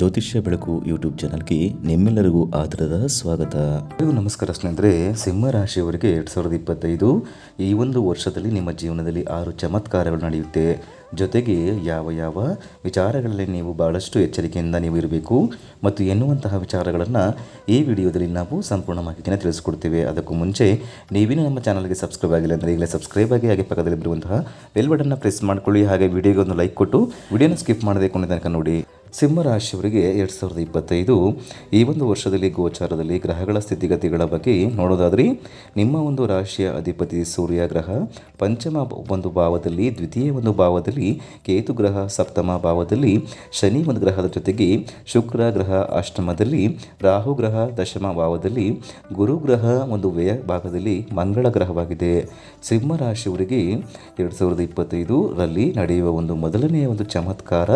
ಜ್ಯೋತಿಷ್ಯ ಬೆಳಕು ಯೂಟ್ಯೂಬ್ ಚಾನಲ್ಗೆ ನಿಮ್ಮೆಲ್ಲರಿಗೂ ಆದರದ ಸ್ವಾಗತ. ನಮಸ್ಕಾರ ಸ್ನೇಹಿತರೆ, ಸಿಂಹ ರಾಶಿಯವರಿಗೆ ಎರಡು ಸಾವಿರದ ಇಪ್ಪತ್ತೈದು ಈ ಒಂದು ವರ್ಷದಲ್ಲಿ ನಿಮ್ಮ ಜೀವನದಲ್ಲಿ ಆರು ಚಮತ್ಕಾರಗಳು ನಡೆಯುತ್ತೆ. ಜೊತೆಗೆ ಯಾವ ಯಾವ ವಿಚಾರಗಳಲ್ಲಿ ನೀವು ಬಹಳಷ್ಟು ಎಚ್ಚರಿಕೆಯಿಂದ ನೀವು ಇರಬೇಕು ಮತ್ತು ಎನ್ನುವಂತಹ ವಿಚಾರಗಳನ್ನು ಈ ವಿಡಿಯೋದಲ್ಲಿ ನಾವು ಸಂಪೂರ್ಣ ಮಾಹಿತಿಯನ್ನು ತಿಳಿಸ್ಕೊಡ್ತೇವೆ. ಅದಕ್ಕೂ ಮುಂಚೆ ನೀವಿನ ನಮ್ಮ ಚಾನಲ್ಗೆ ಸಬ್ಸ್ಕ್ರೈಬ್ ಆಗಿಲ್ಲ ಅಂದರೆ ಈಗಲೇ ಸಬ್ಸ್ಕ್ರೈಬ್ ಆಗಿ ಹಾಗೆ ಪಕ್ಕದಲ್ಲಿ ಬರುವಂತಹ ಬೆಲ್ ಬಟನ್ನ ಪ್ರೆಸ್ ಮಾಡಿಕೊಳ್ಳಿ. ಹಾಗೆ ವಿಡಿಯೋಗೆ ಒಂದು ಲೈಕ್ ಕೊಟ್ಟು ವಿಡಿಯೋನ ಸ್ಕಿಪ್ ಮಾಡದೆ ಅನ್ನೋ ತನಕ ನೋಡಿ. ಸಿಂಹರಾಶಿಯವರಿಗೆ ಎರಡು ಸಾವಿರದ ಇಪ್ಪತ್ತೈದು ಈ ಒಂದು ವರ್ಷದಲ್ಲಿ ಗೋಚಾರದಲ್ಲಿ ಗ್ರಹಗಳ ಸ್ಥಿತಿಗತಿಗಳ ಬಗ್ಗೆ ನೋಡೋದಾದರೆ ನಿಮ್ಮ ಒಂದು ರಾಶಿಯ ಅಧಿಪತಿ ಸೂರ್ಯ ಗ್ರಹ ಪಂಚಮ ಒಂದು ಭಾವದಲ್ಲಿ ದ್ವಿತೀಯ ಒಂದು ಭಾವದಲ್ಲಿ ಕೇತು ಗ್ರಹ ಸಪ್ತಮ ಭಾವದಲ್ಲಿ ಶನಿ ಒಂದು ಗ್ರಹದ ಜೊತೆಗೆ ಶುಕ್ರ ಗ್ರಹ ಅಷ್ಟಮದಲ್ಲಿ ರಾಹು ಗ್ರಹ ದಶಮ ಭಾವದಲ್ಲಿ ಗುರು ಗ್ರಹ ಒಂದು ವ್ಯಯ ಭಾಗದಲ್ಲಿ ಮಂಗಳ ಗ್ರಹವಾಗಿದೆ. ಸಿಂಹ ರಾಶಿಯವರಿಗೆ ಎರಡು ಸಾವಿರದ ಇಪ್ಪತ್ತೈದರಲ್ಲಿ ನಡೆಯುವ ಒಂದು ಮೊದಲನೆಯ ಒಂದು ಚಮತ್ಕಾರ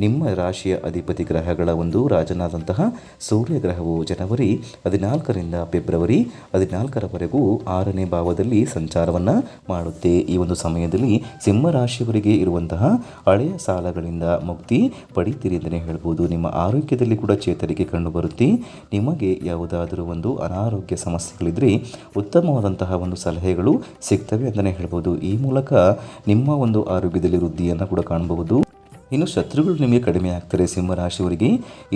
ನಿಮ್ಮ ರಾಶಿಯ ಅಧಿಪತಿ ಗ್ರಹಗಳ ಒಂದು ರಾಜನಾದಂತಹ ಸೂರ್ಯ ಗ್ರಹವು ಜನವರಿ ಹದಿನಾಲ್ಕರಿಂದ ಫೆಬ್ರವರಿ ಹದಿನಾಲ್ಕರವರೆಗೂ ಆರನೇ ಭಾವದಲ್ಲಿ ಸಂಚಾರವನ್ನು ಮಾಡುತ್ತೆ. ಈ ಒಂದು ಸಮಯದಲ್ಲಿ ಸಿಂಹ ರಾಶಿಯವರಿಗೆ ಇರುವಂತಹ ಹಳೆಯ ಸಾಲಗಳಿಂದ ಮುಕ್ತಿ ಪಡಿತೀರಿ ಅಂತಲೇ ಹೇಳ್ಬೋದು. ನಿಮ್ಮ ಆರೋಗ್ಯದಲ್ಲಿ ಕೂಡ ಚೇತರಿಕೆ ಕಂಡುಬರುತ್ತೆ. ನಿಮಗೆ ಯಾವುದಾದರೂ ಒಂದು ಅನಾರೋಗ್ಯ ಸಮಸ್ಯೆಗಳಿದ್ರೆ ಉತ್ತಮವಾದಂತಹ ಒಂದು ಸಲಹೆಗಳು ಸಿಗ್ತವೆ ಅಂತಲೇ ಹೇಳ್ಬೋದು. ಈ ಮೂಲಕ ನಿಮ್ಮ ಒಂದು ಆರೋಗ್ಯದಲ್ಲಿ ವೃದ್ಧಿಯನ್ನು ಕೂಡ ಕಾಣಬಹುದು. ಇನ್ನು ಶತ್ರುಗಳು ನಿಮಗೆ ಕಡಿಮೆ ಆಗ್ತಾರೆ ಸಿಂಹರಾಶಿಯವರಿಗೆ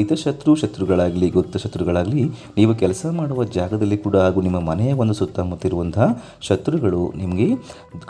ಇತರ ಶತ್ರು ಶತ್ರುಗಳಾಗಲಿ, ಗುಪ್ತ ಶತ್ರುಗಳಾಗಲಿ, ನೀವು ಕೆಲಸ ಮಾಡುವ ಜಾಗದಲ್ಲಿ ಕೂಡ ಹಾಗೂ ನಿಮ್ಮ ಮನೆಯ ಒಂದು ಸುತ್ತಮುತ್ತ ಇರುವಂತಹ ಶತ್ರುಗಳು ನಿಮಗೆ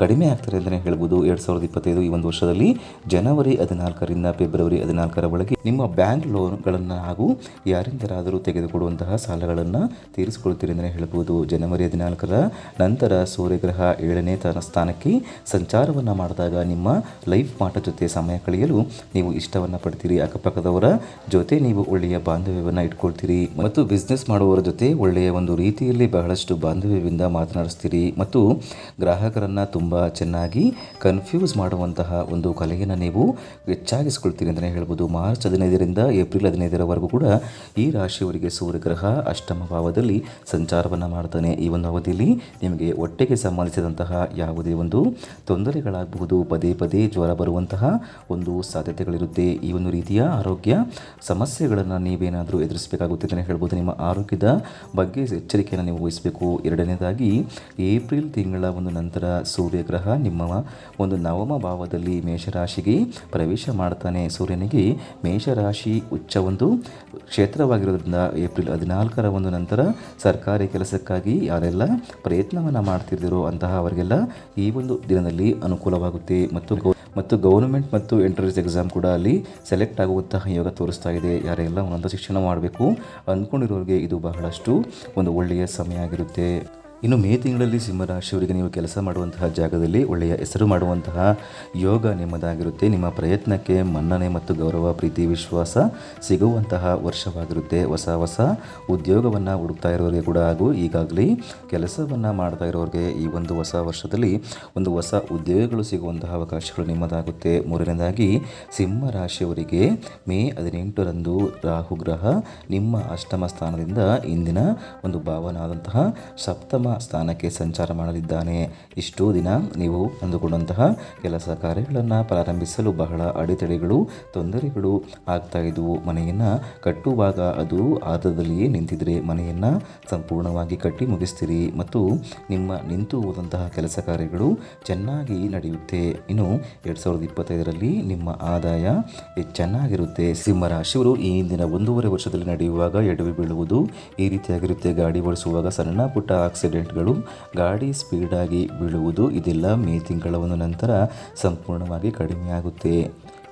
ಕಡಿಮೆ ಆಗ್ತಾರೆ ಅಂತಲೇ ಹೇಳ್ಬೋದು. ಎರಡು ಸಾವಿರದ ಇಪ್ಪತ್ತೈದು ಈ ಒಂದು ವರ್ಷದಲ್ಲಿ ಜನವರಿ ಹದಿನಾಲ್ಕರಿಂದ ಫೆಬ್ರವರಿ ಹದಿನಾಲ್ಕರ ಒಳಗೆ ನಿಮ್ಮ ಬ್ಯಾಂಕ್ ಲೋನ್ಗಳನ್ನು ಹಾಗೂ ಯಾರಿಂದರಾದರೂ ತೆಗೆದುಕೊಡುವಂತಹ ಸಾಲಗಳನ್ನು ತೀರಿಸಿಕೊಳ್ತೀರಿ ಅಂತಲೇ ಹೇಳ್ಬೋದು. ಜನವರಿ ಹದಿನಾಲ್ಕರ ನಂತರ ಸೂರ್ಯಗ್ರಹ ಏಳನೇ ತನ್ನ ಸ್ಥಾನಕ್ಕೆ ಸಂಚಾರವನ್ನು ಮಾಡಿದಾಗ ನಿಮ್ಮ ಲೈಫ್ ಪಾಠ ಜೊತೆ ಸಮಯ ಕಳೆಯಲು ನೀವು ಇಷ್ಟವನ್ನು ಪಡ್ತೀರಿ. ಅಕ್ಕಪಕ್ಕದವರ ಜೊತೆ ನೀವು ಒಳ್ಳೆಯ ಬಾಂಧವ್ಯವನ್ನು ಇಟ್ಕೊಳ್ತೀರಿ. ಮತ್ತು ಬಿಸ್ನೆಸ್ ಮಾಡುವವರ ಜೊತೆ ಒಳ್ಳೆಯ ಒಂದು ರೀತಿಯಲ್ಲಿ ಬಹಳಷ್ಟು ಬಾಂಧವ್ಯದಿಂದ ಮಾತನಾಡಿಸ್ತೀರಿ. ಮತ್ತು ಗ್ರಾಹಕರನ್ನು ತುಂಬ ಚೆನ್ನಾಗಿ ಕನ್ಫ್ಯೂಸ್ ಮಾಡುವಂತಹ ಒಂದು ಕಲೆಯನ್ನು ನೀವು ಹೆಚ್ಚಾಗಿಸ್ಕೊಳ್ತೀರಿ ಅಂತಲೇ ಹೇಳ್ಬೋದು. ಮಾರ್ಚ್ ಹದಿನೈದರಿಂದ ಏಪ್ರಿಲ್ ಹದಿನೈದರವರೆಗೂ ಕೂಡ ಈ ರಾಶಿಯವರಿಗೆ ಸೂರ್ಯಗ್ರಹ ಅಷ್ಟಮ ಭಾವದಲ್ಲಿ ಸಂಚಾರವನ್ನು ಮಾಡ್ತಾನೆ. ಈ ಒಂದು ಅವಧಿಯಲ್ಲಿ ನಿಮಗೆ ಹೊಟ್ಟೆಗೆ ಸಂಬಂಧಿಸಿದಂತಹ ಯಾವುದೇ ಒಂದು ತೊಂದರೆಗಳಾಗಬಹುದು. ಪದೇ ಪದೇ ಜ್ವರ ಬರುವಂತಹ ಒಂದು ಸಾಧ್ಯತೆಗಳಿರುತ್ತೆ ಈ ಒಂದು ರೀತಿಯ ಆರೋಗ್ಯ ಸಮಸ್ಯೆಗಳನ್ನು ನೀವೇನಾದರೂ ಎದುರಿಸಬೇಕಾಗುತ್ತೆ ಅಂತಲೇ ಹೇಳ್ಬೋದು. ನಿಮ್ಮ ಆರೋಗ್ಯದ ಬಗ್ಗೆ ಎಚ್ಚರಿಕೆಯನ್ನು ನೀವು ವಹಿಸಬೇಕು. ಎರಡನೇದಾಗಿ, ಏಪ್ರಿಲ್ ತಿಂಗಳ ಒಂದು ನಂತರ ಸೂರ್ಯಗ್ರಹ ನಿಮ್ಮ ಒಂದು ನವಮ ಭಾವದಲ್ಲಿ ಮೇಷರಾಶಿಗೆ ಪ್ರವೇಶ ಮಾಡ್ತಾನೆ. ಸೂರ್ಯನಿಗೆ ಮೇಷರಾಶಿ ಉಚ್ಚ ಒಂದು ಕ್ಷೇತ್ರವಾಗಿರೋದ್ರಿಂದ ಏಪ್ರಿಲ್ ಹದಿನಾಲ್ಕರ ಒಂದು ನಂತರ ಸರ್ಕಾರಿ ಕೆಲಸಕ್ಕಾಗಿ ಯಾರೆಲ್ಲ ಪ್ರಯತ್ನವನ್ನು ಮಾಡ್ತಿದ್ದೀರೋ ಅಂತಹ ಅವರಿಗೆಲ್ಲ ಈ ಒಂದು ದಿನದಲ್ಲಿ ಅನುಕೂಲವಾಗುತ್ತೆ. ಮತ್ತು ಮತ್ತು ಗೌರ್ಮೆಂಟ್ ಮತ್ತು ಎಂಟ್ರೆನ್ಸ್ ಎಕ್ಸಾಮ್ ಕೂಡ ಅಲ್ಲಿ ಸೆಲೆಕ್ಟ್ ಆಗುವಂತಹ ಯೋಗ ತೋರಿಸ್ತಾ ಇದೆ. ಯಾರೆಲ್ಲ ಒಂದೊಂದು ಶಿಕ್ಷಣ ಮಾಡಬೇಕು ಅಂದ್ಕೊಂಡಿರೋರಿಗೆ ಇದು ಬಹಳಷ್ಟು ಒಂದು ಒಳ್ಳೆಯ ಸಮಯ ಆಗಿರುತ್ತೆ. ಇನ್ನು ಮೇ ತಿಂಗಳಲ್ಲಿ ಸಿಂಹರಾಶಿಯವರಿಗೆ ನೀವು ಕೆಲಸ ಮಾಡುವಂತಹ ಜಾಗದಲ್ಲಿ ಒಳ್ಳೆಯ ಹೆಸರು ಮಾಡುವಂತಹ ಯೋಗ ನಿಮ್ಮದಾಗಿರುತ್ತೆ. ನಿಮ್ಮ ಪ್ರಯತ್ನಕ್ಕೆ ಮನ್ನಣೆ ಮತ್ತು ಗೌರವ, ಪ್ರೀತಿ, ವಿಶ್ವಾಸ ಸಿಗುವಂತಹ ವರ್ಷವಾಗಿರುತ್ತೆ. ಹೊಸ ಹೊಸ ಉದ್ಯೋಗವನ್ನು ಹುಡುಕ್ತಾ ಇರೋರಿಗೆ ಕೂಡ ಹಾಗೂ ಈಗಾಗಲೇ ಕೆಲಸವನ್ನು ಮಾಡ್ತಾ ಇರೋರಿಗೆ ಈ ಒಂದು ಹೊಸ ವರ್ಷದಲ್ಲಿ ಒಂದು ಹೊಸ ಉದ್ಯೋಗಗಳು ಸಿಗುವಂತಹ ಅವಕಾಶಗಳು ನಿಮ್ಮದಾಗುತ್ತೆ. ಮೂರನೇದಾಗಿ ಸಿಂಹ ರಾಶಿಯವರಿಗೆ ಮೇ ಹದಿನೆಂಟರಂದು ರಾಹುಗ್ರಹ ನಿಮ್ಮ ಅಷ್ಟಮ ಸ್ಥಾನದಿಂದ ಇಂದಿನ ಒಂದು ಭಾವನಾದಂತಹ ಸಪ್ತಮ ಸ್ಥಾನಕ್ಕೆ ಸಂಚಾರ ಮಾಡಲಿದ್ದಾನೆ. ಇಷ್ಟೋ ದಿನ ನೀವು ಅಂದುಕೊಂಡಂತಹ ಕೆಲಸ ಕಾರ್ಯಗಳನ್ನು ಪ್ರಾರಂಭಿಸಲು ಬಹಳ ಅಡೆತಡೆಗಳು, ತೊಂದರೆಗಳು ಆಗ್ತಾ ಇದ್ದವು ಮನೆಯನ್ನು ಕಟ್ಟುವಾಗ ಅದು ಆದದಲ್ಲಿಯೇ ನಿಂತಿದ್ರೆ ಮನೆಯನ್ನು ಸಂಪೂರ್ಣವಾಗಿ ಕಟ್ಟಿ ಮುಗಿಸ್ತೀರಿ. ಮತ್ತು ನಿಮ್ಮ ನಿಂತು ಹೋದಂತಹ ಕೆಲಸ ಕಾರ್ಯಗಳು ಚೆನ್ನಾಗಿ ನಡೆಯುತ್ತೆ. ಇನ್ನು ಎರಡು ಸಾವಿರದ ಇಪ್ಪತ್ತೈದರಲ್ಲಿ ನಿಮ್ಮ ಆದಾಯ ಚೆನ್ನಾಗಿರುತ್ತೆ. ಸಿಂಹರಾಶಿಯವರು ಈ ಹಿಂದಿನ ಒಂದೂವರೆ ವರ್ಷದಲ್ಲಿ ನಡೆಯುವಾಗ ಎಡವಿ ಬೀಳುವುದು ಈ ರೀತಿಯಾಗಿರುತ್ತೆ. ಗಾಡಿ ಓಡಿಸುವಾಗ ಸಣ್ಣ ಪುಟ್ಟ ಆಕ್ಸಿಡೆಂಟ್ಗಳು ಗಾಡಿ ಸ್ಪೀಡಾಗಿ ಬೀಳುವುದು ಇದೆಲ್ಲ ಮೇ ತಿಂಗಳ ಒಂದು ನಂತರ ಸಂಪೂರ್ಣವಾಗಿ ಕಡಿಮೆಯಾಗುತ್ತೆ.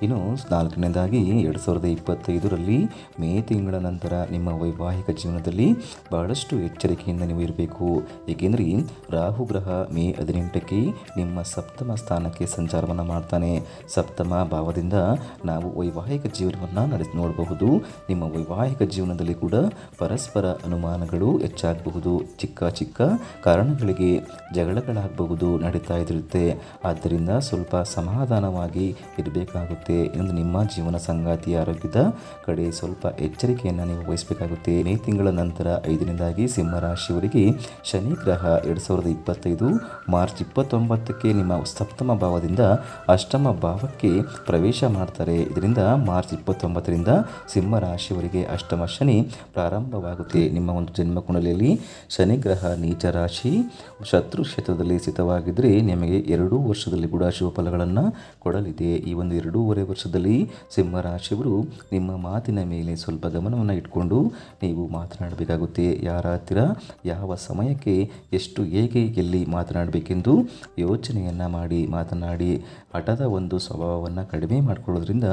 ಇನ್ನು ನಾಲ್ಕನೇದಾಗಿ ಎರಡು ಸಾವಿರದ ಇಪ್ಪತ್ತೈದರಲ್ಲಿ ಮೇ ತಿಂಗಳ ನಂತರ ನಿಮ್ಮ ವೈವಾಹಿಕ ಜೀವನದಲ್ಲಿ ಬಹಳಷ್ಟು ಎಚ್ಚರಿಕೆಯಿಂದ ನೀವು ಇರಬೇಕು. ಏಕೆಂದರೆ ರಾಹು ಗ್ರಹ ಮೇ ಹದಿನೆಂಟಕ್ಕೆ ನಿಮ್ಮ ಸಪ್ತಮ ಸ್ಥಾನಕ್ಕೆ ಸಂಚಾರವನ್ನು ಮಾಡ್ತಾನೆ. ಸಪ್ತಮ ಭಾವದಿಂದ ನಾವು ವೈವಾಹಿಕ ಜೀವನವನ್ನು ನಡೆಸಿ, ನೋಡಬಹುದು. ನಿಮ್ಮ ವೈವಾಹಿಕ ಜೀವನದಲ್ಲಿ ಕೂಡ ಪರಸ್ಪರ ಅನುಮಾನಗಳು ಹೆಚ್ಚಾಗಬಹುದು. ಚಿಕ್ಕ ಚಿಕ್ಕ ಕಾರಣಗಳಿಗೆ ಜಗಳಗಳಾಗಬಹುದು, ನಡೀತಾ ಇದ್ದಿರುತ್ತೆ ಆದ್ದರಿಂದ ಸ್ವಲ್ಪ ಸಮಾಧಾನವಾಗಿ ಇರಬೇಕಾಗುತ್ತೆ. ಇನ್ನೊಂದು ನಿಮ್ಮ ಜೀವನ ಸಂಗಾತಿ ಆರೋಗ್ಯದ ಕಡೆ ಸ್ವಲ್ಪ ಎಚ್ಚರಿಕೆಯನ್ನು ನೀವು ವಹಿಸಬೇಕಾಗುತ್ತೆ. ಮೇ ತಿಂಗಳ ನಂತರ ಐದನೇದಾಗಿ ಸಿಂಹರಾಶಿಯವರಿಗೆ ಶನಿ ಗ್ರಹ ಎರಡು ಸಾವಿರದ ಇಪ್ಪತ್ತೈದು ಮಾರ್ಚ್ ಇಪ್ಪತ್ತೊಂಬತ್ತಕ್ಕೆ ನಿಮ್ಮ ಸಪ್ತಮ ಭಾವದಿಂದ ಅಷ್ಟಮ ಭಾವಕ್ಕೆ ಪ್ರವೇಶ ಮಾಡ್ತಾರೆ. ಇದರಿಂದ ಮಾರ್ಚ್ ಇಪ್ಪತ್ತೊಂಬತ್ತರಿಂದ ಸಿಂಹರಾಶಿಯವರಿಗೆ ಅಷ್ಟಮ ಶನಿ ಪ್ರಾರಂಭವಾಗುತ್ತೆ. ನಿಮ್ಮ ಒಂದು ಜನ್ಮ ಕುಂಡಲಿಯಲ್ಲಿ ಶನಿ ಗ್ರಹ ನೀಚ ರಾಶಿ ಶತ್ರು ಕ್ಷೇತ್ರದಲ್ಲಿ ಸ್ಥಿತವಾಗಿದ್ದರೆ ನಿಮಗೆ ಎರಡೂ ವರ್ಷದಲ್ಲಿ ಕೂಡ ಶುಭ ಫಲಗಳನ್ನು ಕೊಡಲಿದೆ. ಈ ಒಂದು ಎರಡೂವರೆ ವರ್ಷದಲ್ಲಿ ಸಿಂಹ ರಾಶಿಯವರು ನಿಮ್ಮ ಮಾತಿನ ಮೇಲೆ ಸ್ವಲ್ಪ ಗಮನವನ್ನು ಇಟ್ಕೊಂಡು ನೀವು ಮಾತನಾಡಬೇಕಾಗುತ್ತೆ. ಯಾರ ಹತ್ತಿರ, ಯಾವ ಸಮಯಕ್ಕೆ, ಎಷ್ಟು ಹೇಗೆ ಎಲ್ಲಿ ಮಾತನಾಡಬೇಕೆಂದು ಯೋಚನೆಯನ್ನು ಮಾಡಿ, ಮಾತನಾಡಿ, ಹಠದ ಒಂದು ಸ್ವಭಾವವನ್ನು ಕಡಿಮೆ ಮಾಡಿಕೊಳ್ಳೋದ್ರಿಂದ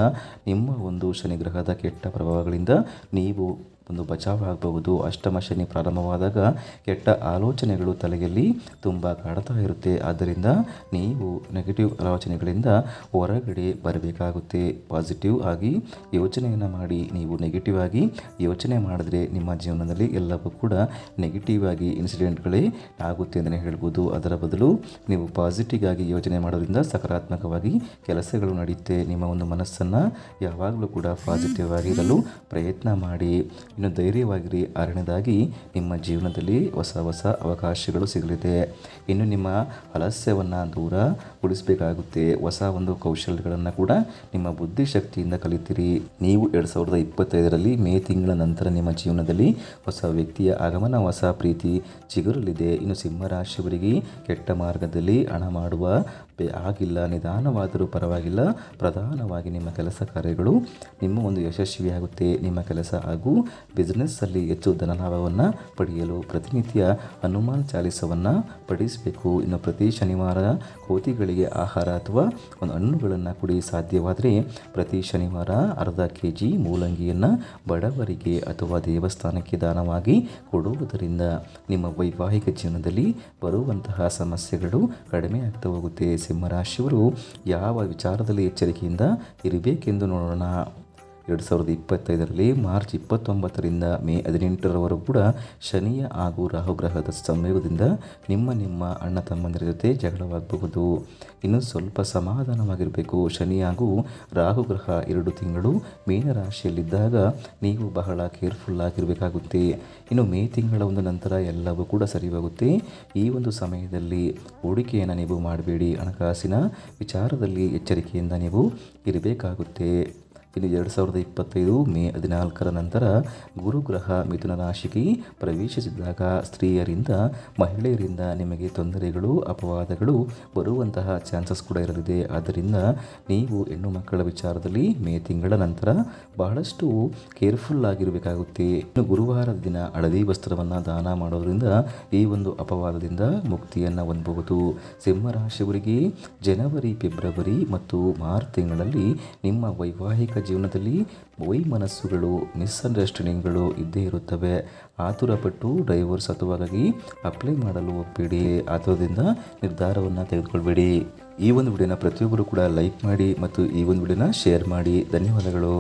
ನಿಮ್ಮ ಒಂದು ಶನಿಗ್ರಹದ ಕೆಟ್ಟ ಪ್ರಭಾವಗಳಿಂದ ನೀವು ಒಂದು ಬಚಾವ್ ಆಗಬಹುದು. ಅಷ್ಟಮ ಶನಿ ಪ್ರಾರಂಭವಾದಾಗ ಕೆಟ್ಟ ಆಲೋಚನೆಗಳು ತಲೆಯಲ್ಲಿ ತುಂಬ ಕಾಡ್ತಾ ಇರುತ್ತೆ. ಆದ್ದರಿಂದ ನೀವು ನೆಗೆಟಿವ್ ಆಲೋಚನೆಗಳಿಂದ ಹೊರಗಡೆ ಬರಬೇಕಾಗುತ್ತೆ. ಪಾಸಿಟಿವ್ ಆಗಿ ಯೋಚನೆಯನ್ನು ಮಾಡಿ. ನೀವು ನೆಗೆಟಿವ್ ಆಗಿ ಯೋಚನೆ ಮಾಡಿದ್ರೆ ನಿಮ್ಮ ಜೀವನದಲ್ಲಿ ಎಲ್ಲವೂ ಕೂಡ ನೆಗೆಟಿವ್ ಆಗಿ ಇನ್ಸಿಡೆಂಟ್ಗಳೇ ಆಗುತ್ತೆ ಅಂತಲೇ ಹೇಳ್ಬೋದು. ಅದರ ಬದಲು ನೀವು ಪಾಸಿಟಿವ್ ಆಗಿ ಯೋಚನೆ ಮಾಡೋದ್ರಿಂದ ಸಕಾರಾತ್ಮಕವಾಗಿ ಕೆಲಸಗಳು ನಡೆಯುತ್ತೆ ನಿಮ್ಮ ಒಂದು ಮನಸ್ಸನ್ನು ಯಾವಾಗಲೂ ಕೂಡ ಪಾಸಿಟಿವ್ ಆಗಿರಲು ಪ್ರಯತ್ನ ಮಾಡಿ. ಇನ್ನು ಧೈರ್ಯವಾಗಿರಿ. ಆರನೇದಾಗಿ ನಿಮ್ಮ ಜೀವನದಲ್ಲಿ ಹೊಸ ಹೊಸ ಅವಕಾಶಗಳು ಸಿಗಲಿದೆ. ಇನ್ನು ನಿಮ್ಮ ಅಲಸ್ಯವನ್ನು ದೂರ ಉಳಿಸಬೇಕಾಗುತ್ತೆ. ಹೊಸ ಒಂದು ಕೌಶಲ್ಯಗಳನ್ನು ಕೂಡ ನಿಮ್ಮ ಬುದ್ಧಿಶಕ್ತಿಯಿಂದ ಕಲಿತೀರಿ. ನೀವು ಎರಡು ಸಾವಿರದ ಇಪ್ಪತ್ತೈದರಲ್ಲಿ ಮೇ ತಿಂಗಳ ನಂತರ ನಿಮ್ಮ ಜೀವನದಲ್ಲಿ ಹೊಸ ವ್ಯಕ್ತಿಯ ಆಗಮನ, ಹೊಸ ಪ್ರೀತಿ ಚಿಗುರಲಿದೆ. ಇನ್ನು ಸಿಂಹರಾಶಿಯವರಿಗೆ ಕೆಟ್ಟ ಮಾರ್ಗದಲ್ಲಿ ಹಣ ಮಾಡುವ ಆಗಿಲ್ಲ, ನಿಧಾನವಾದರೂ ಪರವಾಗಿಲ್ಲ. ಪ್ರಧಾನವಾಗಿ ನಿಮ್ಮ ಕೆಲಸ ಕಾರ್ಯಗಳು ನಿಮ್ಮ ಒಂದು ಯಶಸ್ವಿಯಾಗುತ್ತೆ. ನಿಮ್ಮ ಕೆಲಸ ಹಾಗೂ ಬಿಸ್ನೆಸ್ಸಲ್ಲಿ ಹೆಚ್ಚು ಧನಲಾಭವನ್ನು ಪಡೆಯಲು ಪ್ರತಿನಿತ್ಯ ಹನುಮಾನ್ ಚಾಲಿಸವನ್ನು ಪಡಿಸಬೇಕು ಇನ್ನು ಪ್ರತಿ ಶನಿವಾರ ಕೋತಿಗಳಿಗೆ ಆಹಾರ ಅಥವಾ ಒಂದು ಹಣ್ಣುಗಳನ್ನು ಕುಡಿ ಸಾಧ್ಯವಾದರೆ ಪ್ರತಿ ಶನಿವಾರ ಅರ್ಧ ಕೆ ಜಿ ಮೂಲಂಗಿಯನ್ನು ಬಡವರಿಗೆ ಅಥವಾ ದೇವಸ್ಥಾನಕ್ಕೆ ದಾನವಾಗಿ ಕೊಡುವುದರಿಂದ ನಿಮ್ಮ ವೈವಾಹಿಕ ಜೀವನದಲ್ಲಿ ಬರುವಂತಹ ಸಮಸ್ಯೆಗಳು ಕಡಿಮೆ ಆಗ್ತಾ ಹೋಗುತ್ತೆ. ಸಿಂಹರಾಶಿಯವರು ಯಾವ ವಿಚಾರದಲ್ಲಿ ಎಚ್ಚರಿಕೆಯಿಂದ ಇರಬೇಕೆಂದು ನೋಡೋಣ. ಎರಡು ಸಾವಿರದ ಇಪ್ಪತ್ತೈದರಲ್ಲಿ ಮಾರ್ಚ್ ಇಪ್ಪತ್ತೊಂಬತ್ತರಿಂದ ಮೇ ಹದಿನೆಂಟರವರೆಗೂ ಕೂಡ ಶನಿಯ ಹಾಗೂ ರಾಹುಗ್ರಹದ ಸಂಯೋಗದಿಂದ ನಿಮ್ಮ ನಿಮ್ಮ ಅಣ್ಣ ತಮ್ಮಂದಿರ ಜೊತೆ ಜಗಳವಾಗಬಹುದು. ಇನ್ನು ಸ್ವಲ್ಪ ಸಮಾಧಾನವಾಗಿರಬೇಕು. ಶನಿ ಹಾಗೂ ರಾಹುಗ್ರಹ ಎರಡು ತಿಂಗಳು ಮೀನರಾಶಿಯಲ್ಲಿದ್ದಾಗ ನೀವು ಬಹಳ ಕೇರ್ಫುಲ್ ಆಗಿರಬೇಕಾಗುತ್ತೆ. ಇನ್ನು ಮೇ ತಿಂಗಳ ಒಂದು ನಂತರ ಎಲ್ಲವೂ ಕೂಡ ಸರಿವಾಗುತ್ತೆ. ಈ ಒಂದು ಸಮಯದಲ್ಲಿ ಹೂಡಿಕೆಯನ್ನು ನೀವು ಮಾಡಬೇಡಿ. ಹಣಕಾಸಿನ ವಿಚಾರದಲ್ಲಿ ಎಚ್ಚರಿಕೆಯಿಂದ ನೀವು ಇರಬೇಕಾಗುತ್ತೆ. ಇನ್ನು ಎರಡು ಸಾವಿರದ ಇಪ್ಪತ್ತೈದು ಮೇ ಹದಿನಾಲ್ಕರ ನಂತರ ಗುರುಗ್ರಹ ಮಿಥುನ ರಾಶಿಗೆ ಪ್ರವೇಶಿಸಿದಾಗ ಸ್ತ್ರೀಯರಿಂದ ಮಹಿಳೆಯರಿಂದ ನಿಮಗೆ ತೊಂದರೆಗಳು, ಅಪವಾದಗಳು ಬರುವಂತಹ ಚಾನ್ಸಸ್ ಕೂಡ ಇರಲಿದೆ. ಆದ್ದರಿಂದ ನೀವು ಹೆಣ್ಣು ಮಕ್ಕಳ ವಿಚಾರದಲ್ಲಿ ಮೇ ತಿಂಗಳ ನಂತರ ಬಹಳಷ್ಟು ಕೇರ್ಫುಲ್ ಆಗಿರಬೇಕಾಗುತ್ತೆ. ಇನ್ನು ಗುರುವಾರದ ದಿನ ಹಳದಿ ವಸ್ತ್ರವನ್ನು ದಾನ ಮಾಡೋದರಿಂದ ಈ ಒಂದು ಅಪವಾದದಿಂದ ಮುಕ್ತಿಯನ್ನು ಹೊಂದಬಹುದು. ಸಿಂಹರಾಶಿಯವರಿಗೆ ಜನವರಿ, ಫೆಬ್ರವರಿ ಮತ್ತು ಮಾರ್ಚ್ ತಿಂಗಳಲ್ಲಿ ನಿಮ್ಮ ವೈವಾಹಿಕ ಜೀವನದಲ್ಲಿ ವೈಮನಸ್ಸುಗಳು ಮಿಸ್ಅಂಡರ್ಸ್ಟ್ಯಾಂಡಿಂಗ್ಗಳು ಇದ್ದೇ ಇರುತ್ತವೆ. ಆತುರಪಟ್ಟು ಡೈವರ್ಸ್ ಅಥವಾಗಾಗಿ ಅಪ್ಲೈ ಮಾಡಲು ಒಪ್ಪಿಡಿ. ಆತುರದಿಂದ ನಿರ್ಧಾರವನ್ನು ತೆಗೆದುಕೊಳ್ಬೇಡಿ. ಈ ಒಂದು ವಿಡಿಯೋನ ಪ್ರತಿಯೊಬ್ಬರು ಕೂಡ ಲೈಕ್ ಮಾಡಿ ಮತ್ತು ಈ ಒಂದು ವಿಡಿಯೋನ ಶೇರ್ ಮಾಡಿ. ಧನ್ಯವಾದಗಳು.